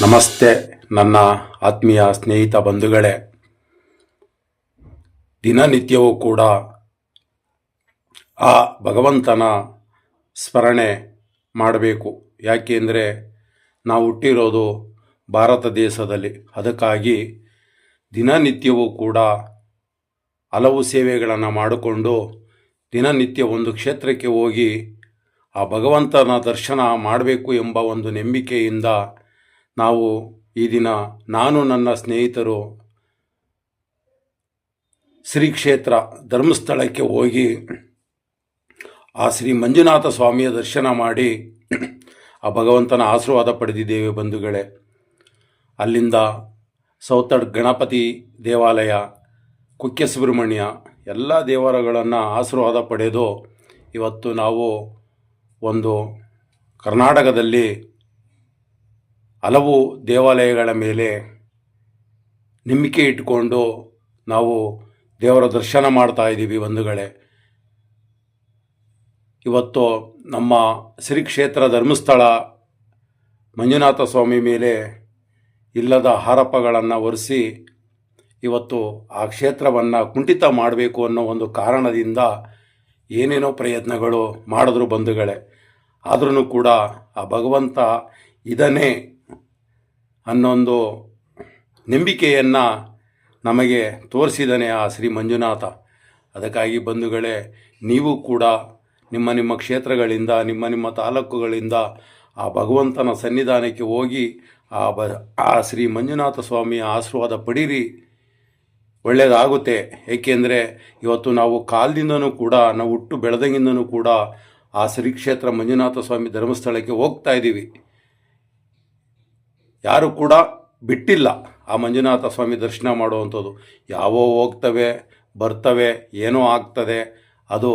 ನಮಸ್ತೆ, ನನ್ನ ಆತ್ಮೀಯ ಸ್ನೇಹಿತ ಬಂಧುಗಳೇ. ದಿನನಿತ್ಯವೂ ಕೂಡ ಆ ಭಗವಂತನ ಸ್ಮರಣೆ ಮಾಡಬೇಕು. ಯಾಕೆಂದರೆ ನಾವು ಹುಟ್ಟಿರೋದು ಭಾರತ ದೇಶದಲ್ಲಿ. ಅದಕ್ಕಾಗಿ ದಿನನಿತ್ಯವೂ ಕೂಡ ಹಲವು ಸೇವೆಗಳನ್ನು ಮಾಡಿಕೊಂಡು ದಿನನಿತ್ಯ ಒಂದು ಕ್ಷೇತ್ರಕ್ಕೆ ಹೋಗಿ ಆ ಭಗವಂತನ ದರ್ಶನ ಮಾಡಬೇಕು ಎಂಬ ಒಂದು ನಂಬಿಕೆಯಿಂದ ನಾವು ಈ ದಿನ ನಾನು, ನನ್ನ ಸ್ನೇಹಿತರು ಶ್ರೀ ಕ್ಷೇತ್ರ ಧರ್ಮಸ್ಥಳಕ್ಕೆ ಹೋಗಿ ಆ ಶ್ರೀ ಮಂಜುನಾಥ ಸ್ವಾಮಿಯ ದರ್ಶನ ಮಾಡಿ ಆ ಭಗವಂತನ ಆಶೀರ್ವಾದ ಪಡೆದಿದ್ದೇವೆ ಬಂಧುಗಳೇ. ಅಲ್ಲಿಂದ ಸೌತಡ್ ಗಣಪತಿ ದೇವಾಲಯ, ಕುಕ್ಕೆ ಸುಬ್ರಹ್ಮಣ್ಯ ಎಲ್ಲ ದೇವಾಲಯಗಳನ್ನು ಆಶೀರ್ವಾದ ಪಡೆದು ಇವತ್ತು ನಾವು ಒಂದು ಕರ್ನಾಟಕದಲ್ಲಿ ಹಲವು ದೇವಾಲಯಗಳ ಮೇಲೆ ನಂಬಿಕೆ ಇಟ್ಟುಕೊಂಡು ನಾವು ದೇವರ ದರ್ಶನ ಮಾಡ್ತಾ ಇದ್ದೀವಿ ಬಂಧುಗಳೇ. ಇವತ್ತು ನಮ್ಮ ಶ್ರೀ ಕ್ಷೇತ್ರ ಧರ್ಮಸ್ಥಳ ಮಂಜುನಾಥ ಸ್ವಾಮಿ ಮೇಲೆ ಇಲ್ಲದ ಆರೋಪಗಳನ್ನು ಒರೆಸಿ ಇವತ್ತು ಆ ಕ್ಷೇತ್ರವನ್ನು ಕುಂಠಿತ ಮಾಡಬೇಕು ಅನ್ನೋ ಒಂದು ಕಾರಣದಿಂದ ಏನೇನೋ ಪ್ರಯತ್ನಗಳು ಮಾಡಿದ್ರು ಬಂಧುಗಳೇ. ಆದ್ರೂ ಕೂಡ ಆ ಭಗವಂತ ಇದನ್ನೇ ಅನ್ನೊಂದು ನಂಬಿಕೆಯನ್ನು ನಮಗೆ ತೋರಿಸಿದ್ದಾನೆ ಆ ಶ್ರೀ ಮಂಜುನಾಥ. ಅದಕ್ಕಾಗಿ ಬಂಧುಗಳೇ, ನೀವು ಕೂಡ ನಿಮ್ಮ ನಿಮ್ಮ ಕ್ಷೇತ್ರಗಳಿಂದ, ನಿಮ್ಮ ನಿಮ್ಮ ತಾಲೂಕುಗಳಿಂದ ಆ ಭಗವಂತನ ಸನ್ನಿಧಾನಕ್ಕೆ ಹೋಗಿ ಆ ಬ, ಆ ಶ್ರೀ ಮಂಜುನಾಥ ಸ್ವಾಮಿಯ ಆಶೀರ್ವಾದ ಪಡೀರಿ. ಒಳ್ಳೆಯದಾಗುತ್ತೆ ಏಕೆಂದರೆ ಇವತ್ತು ನಾವು ಕಾಲದಿಂದನೂ ಕೂಡ, ನಾವು ಹುಟ್ಟು ಬೆಳೆದಂಗಿಂದನೂ ಕೂಡ ಆ ಶ್ರೀ ಕ್ಷೇತ್ರ ಮಂಜುನಾಥ ಸ್ವಾಮಿ ಧರ್ಮಸ್ಥಳಕ್ಕೆ ಹೋಗ್ತಾ ಇದ್ದೀವಿ. ಯಾರು ಕೂಡ ಬಿಟ್ಟಿಲ್ಲ ಆ ಮಂಜುನಾಥ ಸ್ವಾಮಿ ದರ್ಶನ ಮಾಡುವಂಥದ್ದು. ಯಾವೋ ಹೋಗ್ತವೆ, ಬರ್ತವೆ, ಏನೋ ಆಗ್ತದೆ, ಅದು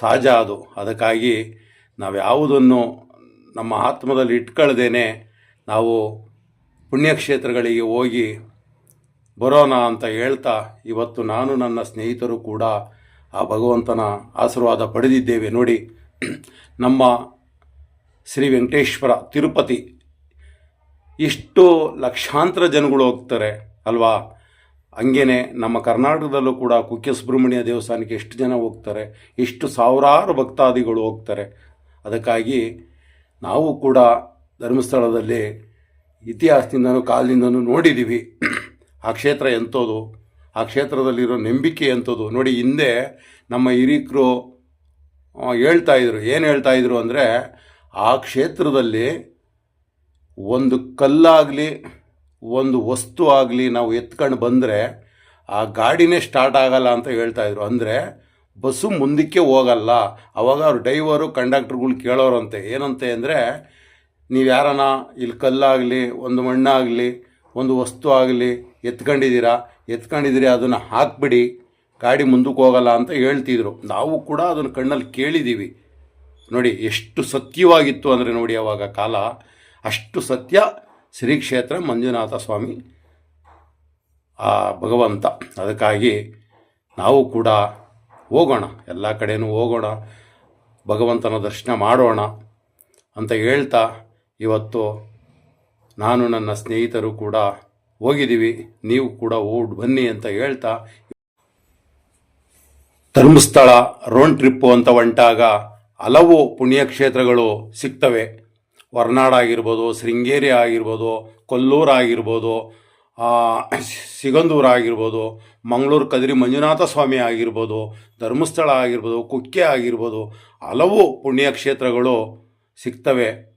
ಸಹಜ ಅದು. ಅದಕ್ಕಾಗಿ ನಾವು ಯಾವುದನ್ನು ನಮ್ಮ ಆತ್ಮದಲ್ಲಿ ಇಟ್ಕೊಳ್ದೇನೆ ನಾವು ಪುಣ್ಯಕ್ಷೇತ್ರಗಳಿಗೆ ಹೋಗಿ ಬರೋಣ ಅಂತ ಹೇಳ್ತಾ ಇವತ್ತು ನಾನು ನನ್ನ ಸ್ನೇಹಿತರು ಕೂಡ ಆ ಭಗವಂತನ ಆಶೀರ್ವಾದ ಪಡೆದಿದ್ದೇವೆ. ನೋಡಿ, ನಮ್ಮ ಶ್ರೀ ವೆಂಕಟೇಶ್ವರ ತಿರುಪತಿ ಇಷ್ಟು ಲಕ್ಷಾಂತರ ಜನಗಳು ಹೋಗ್ತಾರೆ, ಅಲ್ವಾ? ಹಂಗೇನೆ ನಮ್ಮ ಕರ್ನಾಟಕದಲ್ಲೂ ಕೂಡ ಕುಕ್ಕೆ ಸುಬ್ರಹ್ಮಣ್ಯ ದೇವಸ್ಥಾನಕ್ಕೆ ಎಷ್ಟು ಜನ ಹೋಗ್ತಾರೆ, ಎಷ್ಟು ಸಾವಿರಾರು ಭಕ್ತಾದಿಗಳು ಹೋಗ್ತಾರೆ. ಅದಕ್ಕಾಗಿ ನಾವು ಕೂಡ ಧರ್ಮಸ್ಥಳದಲ್ಲಿ ಇತಿಹಾಸದಿಂದನೂ ಕಾಲದಿಂದನೂ ನೋಡಿದ್ದೀವಿ ಆ ಕ್ಷೇತ್ರ ಎಂಥದ್ದು ಆ ಕ್ಷೇತ್ರದಲ್ಲಿರೋ ನಂಬಿಕೆ ಎಂಥದ್ದು ನೋಡಿ, ಹಿಂದೆ ನಮ್ಮ ಹಿರೀಕರು ಹೇಳ್ತಾಯಿದ್ರು ಏನು ಹೇಳ್ತಾಯಿದ್ರು ಅಂದರೆ, ಆ ಕ್ಷೇತ್ರದಲ್ಲಿ ಒಂದು ಕಲ್ಲಾಗಲಿ, ಒಂದು ವಸ್ತು ಆಗಲಿ ನಾವು ಎತ್ಕೊಂಡು ಬಂದರೆ ಆ ಗಾಡಿನೇ ಸ್ಟಾರ್ಟ್ ಆಗಲ್ಲ ಅಂತ ಹೇಳ್ತಾ ಇದ್ರು. ಅಂದರೆ ಬಸ್ಸು ಮುಂದಕ್ಕೆ ಹೋಗಲ್ಲ. ಅವಾಗ ಅವ್ರು ಡ್ರೈವರು, ಕಂಡಕ್ಟ್ರುಗಳು ಕೇಳೋರಂತೆ. ಏನಂತೆ ಅಂದರೆ, ನೀವು ಯಾರನ ಇಲ್ಲಿ ಕಲ್ಲಾಗಲಿ, ಒಂದು ಮಣ್ಣಾಗಲಿ, ಒಂದು ವಸ್ತು ಆಗಲಿ ಎತ್ಕೊಂಡಿದ್ದೀರಾ, ಎತ್ಕೊಂಡಿದ್ದೀರಿ, ಅದನ್ನು ಹಾಕ್ಬಿಡಿ, ಗಾಡಿ ಮುಂದಕ್ಕೆ ಹೋಗಲ್ಲ ಅಂತ ಹೇಳ್ತಿದ್ರು. ನಾವು ಕೂಡ ಅದನ್ನು ಕಣ್ಣಲ್ಲಿ ಕೇಳಿದ್ದೀವಿ ನೋಡಿ, ಎಷ್ಟು ಸತ್ಯವಾಗಿತ್ತು ಅಂದರೆ ನೋಡಿ, ಅವಾಗ ಕಾಲ. ಅಷ್ಟು ಸತ್ಯ ಶ್ರೀ ಕ್ಷೇತ್ರ ಮಂಜುನಾಥ ಸ್ವಾಮಿ, ಆ ಭಗವಂತ. ಅದಕ್ಕಾಗಿ ನಾವು ಕೂಡ ಹೋಗೋಣ. ಎಲ್ಲ ಕಡೆಯೂ ಹೋಗೋಣ. ಭಗವಂತನ ದರ್ಶನ ಮಾಡೋಣ ಅಂತ ಹೇಳ್ತಾ ಇವತ್ತು ನಾನು ನನ್ನ ಸ್ನೇಹಿತರು ಕೂಡ ಹೋಗಿದ್ದೀವಿ. ನೀವು ಕೂಡ ಓಡ್ ಬನ್ನಿ ಅಂತ ಹೇಳ್ತಾ ಧರ್ಮಸ್ಥಳ ರೋಡ್ ಟ್ರಿಪ್ಪು ಅಂತ ಹೊಂಟಾಗ ಹಲವು ಪುಣ್ಯಕ್ಷೇತ್ರಗಳು ಸಿಗ್ತವೆ. ಹೊರನಾಡು ಆಗಿರ್ಬೋದು, ಶೃಂಗೇರಿ ಆಗಿರ್ಬೋದು, ಕೊಲ್ಲೂರು ಆಗಿರ್ಬೋದು ಸಿಗಂದೂರು ಆಗಿರ್ಬೋದು, ಮಂಗಳೂರು ಕದ್ರಿ ಮಂಜುನಾಥ ಸ್ವಾಮಿ ಆಗಿರ್ಬೋದು, ಧರ್ಮಸ್ಥಳ ಆಗಿರ್ಬೋದು, ಕುಕ್ಕೆ ಆಗಿರ್ಬೋದು, ಹಲವು ಪುಣ್ಯಕ್ಷೇತ್ರಗಳು ಸಿಗ್ತವೆ.